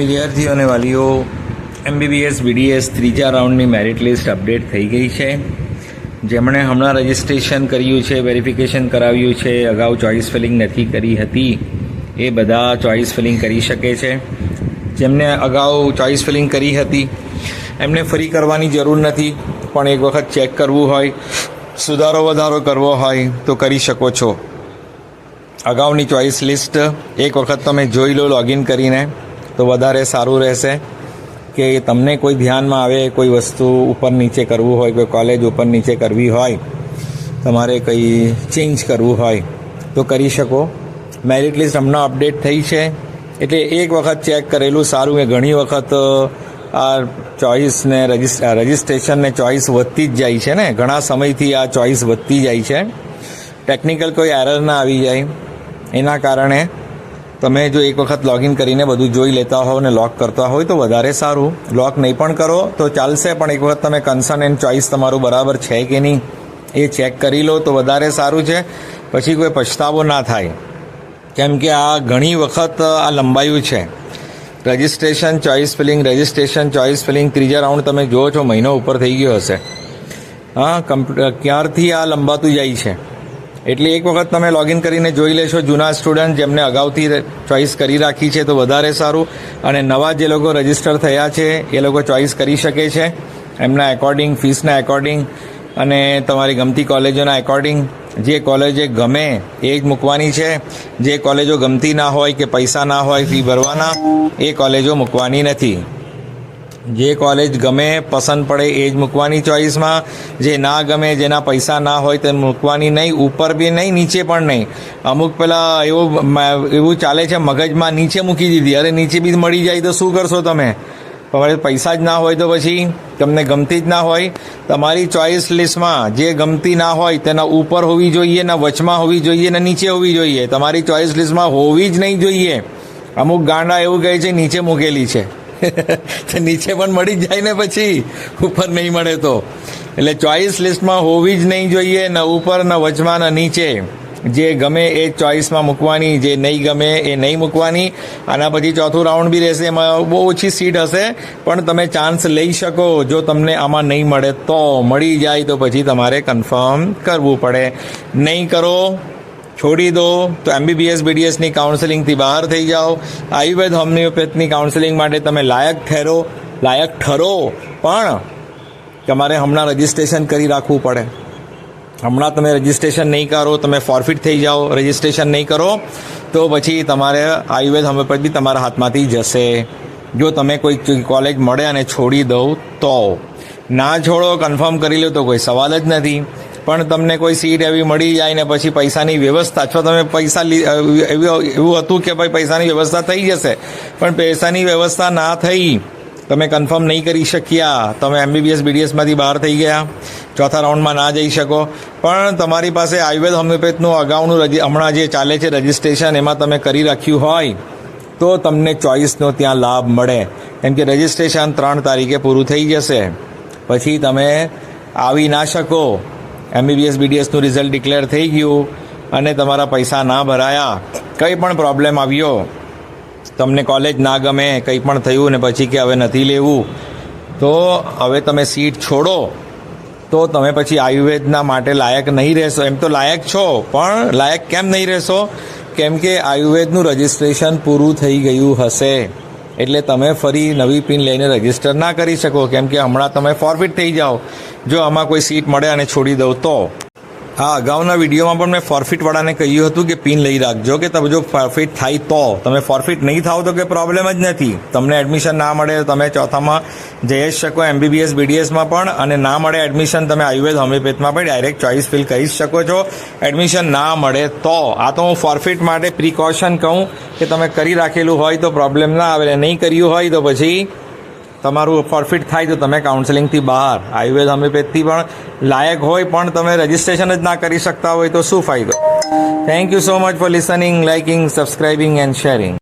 વિદ્યાર્થીઓ અને વાલીઓ એમબીબીએસ બીડીએસ ત્રીજા રાઉન્ડની મેરિટ લિસ્ટ અપડેટ થઈ ગઈ છે. જેમણે હમણાં રજિસ્ટ્રેશન કર્યું છે વેરિફિકેશન કરાવ્યું છે, અગાઉ ચોઇસ ફિલિંગ નથી કરી હતી, એ બધા ચોઇસ ફિલિંગ કરી શકે છે. જેમને અગાઉ ચોઇસ ફિલિંગ કરી હતી, એમને ફરી કરવાની જરૂર નથી, પણ એક વખત ચેક કરવું હોય, સુધારો વધારો કરવો હોય, તો કરી શકો છો. અગાઉની ચોઇસ લિસ્ટ એક વખત તમે જોઈ લો લોગિન કરીને. તો વધારે સારું રહેશે કે તમને કોઈ ધ્યાનમાં આવે, કોઈ વસ્તુ ઉપર નીચે કરવું હોય, કોઈ કોલેજ ઉપર નીચે કરવી હોય, તમારે કંઈ ચેન્જ કરવું હોય, તો કરી શકો. મેરિટ લિસ્ટ હમણાં અપડેટ થઈ છે. એટલે એક વખત ચેક કરેલું સારું કે ઘણી વખત આ ચોઈસને ને રજિસ્ટ્રેશન ને ચોઇસ વધતી જ જાય છે ને. ઘણા સમયથી આ ચોઇસ વધતી જાય છે. ટેકનિકલ કોઈ એરર ના આવી જાય. એના કારણે તમે જો એક વખત લોગિન કરીને બધું જોઈ લેતા હો અને લોક કરતા હોય તો વધારે સારું. લોક નહીં પણ કરો તો ચાલશે, પણ એક વખત તમે કન્સર્ન એન્ડ ચોઇસ તમારું બરાબર છે કે નહીં એ ચેક કરી લો તો વધારે સારું છે. પછી કોઈ પછતાવો ના થાય. કેમ કે આ ઘણી વખત આ લંબાયું છે. Registration choice filling registration choice filling ત્રીજા રાઉન્ડ તમે જુઓ છો, મહિનો ઉપર થઈ ગયો હશે. હા ક્યારથી આ લંબાતું જાય છે? એટલે એક વખત તમે લોગિન કરીને જોઈ લેશો, જૂના સ્ટુડન્ટ જેમને અગાઉથી ચોઇસ કરી રાખી છે તો વધારે સારું. અને નવા જે લોકો રજિસ્ટર થયા છે, એ લોકો ચોઇસ કરી શકે છે. એમના એકોર્ડિંગ ફીસના એકોર્ડિંગ અને તમારી ગમતી કોલેજોના એકોર્ડિંગ જે કોલેજે ગમે એ જ મૂકવાની છે. જે કોલેજો ગમતી ના હોય કે પૈસા ના હોય ફી ભરવાના, એ કોલેજો મૂકવાની નથી. જે કોલેજ ગમે, પસંદ પડે એ જ મૂકવાની ચોઈસમાં જે ના ગમે, જેના પૈસા ના હોય તે મૂકવાની નહીં, ઉપર બી નહીં, નીચે પણ નહીં. અમુક પેલા એવું એવું ચાલે છે, મગજમાં નીચે મૂકી દીધી. અરે નીચે બી મળી જાય તો શું કરશો તમે? તમારે પૈસા જ ના હોય તો પછી તમને ગમતી જ ના હોય. તમારી ચોઈસ લિસ્ટમાં જે ગમતી ના હોય તેના ઉપર હોવી જોઈએ, ને વચમાં હોવી જોઈએ, ને નીચે હોવી જોઈએ. તમારી ચોઈસ લિસ્ટમાં હોવી જ નહીં જોઈએ. અમુક ગાંડા એવું કહે છે, નીચે મૂકેલી છે. નીચે પણ મળી જ જાય ને પછી. ઉપર નહીં મળે તો. એટલે ચોઈસ લિસ્ટમાં હોવી જ નહીં જોઈએ, ન ઉપર, ન વચમાં, ન નીચે. જે ગમે એ ચોઈસમાં મૂકવાની, જે નહીં ગમે એ નહીં મૂકવાની. આના પછી ચોથું રાઉન્ડ બી રહેશે, એમાં બહુ ઓછી સીટ હશે, પણ તમે ચાન્સ લઈ શકો. જો તમને આમાં નહીં મળે તો મળી જાય, તો પછી તમારે કન્ફર્મ કરવું પડે. નહીં કરો છોડી દો, તો એમબીબીએસ બીડીએસની કાઉન્સેલિંગથી બહાર થઈ જાઓ. આયુર્વેદ હોમિયોપેથની કાઉન્સેલિંગ માટે તમે લાયક ઠેરો, લાયક ઠરો, પણ તમારે હમણાં રજિસ્ટ્રેશન કરી રાખવું પડે. હમણાં તમે રજિસ્ટ્રેશન નહીં કરો, તમે ફોરફિટ થઈ જાઓ રજિસ્ટ્રેશન નહીં કરો, તો પછી તમારે આયુર્વેદ હોમિયોપેથી તમારા હાથમાંથી જશે. જો તમે કોઈ કોલેજ મળે અને છોડી દઉં તો. ના છોડો કન્ફર્મ કરી લો તો કોઈ સવાલ જ નથી. પણ તમને કોઈ સીટ એવી મળી જાય ને પછી પૈસાની વ્યવસ્થા, અથવા તમે પૈસા એવું હતું કે ભાઈ પૈસાની વ્યવસ્થા થઈ જશે, પણ પૈસાની વ્યવસ્થા ના થઈ, તમે કન્ફર્મ નહીં કરી શક્યા, તમે એમબીબીએસ બીડીએસમાંથી બહાર થઈ ગયા, ચોથા રાઉન્ડમાં ના જઈ શકો. પણ તમારી પાસે આયુર્વેદ હોમિયોપેથનું અગાઉનું હમણાં જે ચાલે છે રજિસ્ટ્રેશન એમાં તમે કરી રાખ્યું હોય, તો તમને ચોઈસનો ત્યાં લાભ મળે. કેમ કે રજિસ્ટ્રેશન ત્રણ તારીખે પૂરું થઈ જશે. પછી તમે આવી ના શકો. એમબીબીએસ બીડીએસનું રિઝલ્ટ ડિક્લેર થઈ ગયું અને તમારા પૈસા ના ભરાયા. કંઈ પણ પ્રોબ્લેમ આવ્યો, તમને કોલેજ ના ગમે, કંઈ પણ થયું ને પછી કે હવે નથી લેવું, તો હવે તમે સીટ છોડો. તો તમે પછી આયુર્વેદના માટે લાયક નહીં રહેશો. એમ તો લાયક છો, પણ લાયક કેમ નહીં રહેશો? કેમ કે આયુર્વેદનું રજિસ્ટ્રેશન પૂરું થઈ ગયું હશે. એટલે તમે ફરી નવી પિન લઈને રજિસ્ટર ના કરી શકો. કેમ કે હમણાં તમે ફોરફિટ થઈ જાઓ. જો આમાં કોઈ સીટ મળે અને છોડી દઉં તો. હા, અગાઉના વિડીયોમાં પણ મેં ફોરફિટવાળાને કહ્યું હતું કે પિન લઈ રાખજો કે તમે જો ફોરફિટ થાય તો. તમે ફોરફિટ નહીં થાવ તો કે પ્રોબ્લેમ જ નથી. તમને એડમિશન ના મળે તમે ચોથામાં જઈ શકો એમબીબીએસ બીડીએસમાં પણ અને ના મળે એડમિશન તમે આયુર્વેદ હોમિયોપેથમાં પણ ડાયરેક્ટ ચોઇસ ફિલ કરી શકો છો. એડમિશન ના મળે તો. આ તો હું ફોરફિટ માટે પ્રિકોશન કહું કે તમે કરી રાખેલું હોય તો પ્રોબ્લેમ ના આવે, નહીં કર્યું હોય તો પછી તમારું ફોરફિટ થાય તો તમે કાઉન્સેલિંગથી બહાર. આયુર્વેદ હોમિયોપેથથી પણ લાયક હોય, પણ તમે રજિસ્ટ્રેશન જ ના કરી શકતા હોય તો શું ફાયદો? Thank you so much for listening liking subscribing and sharing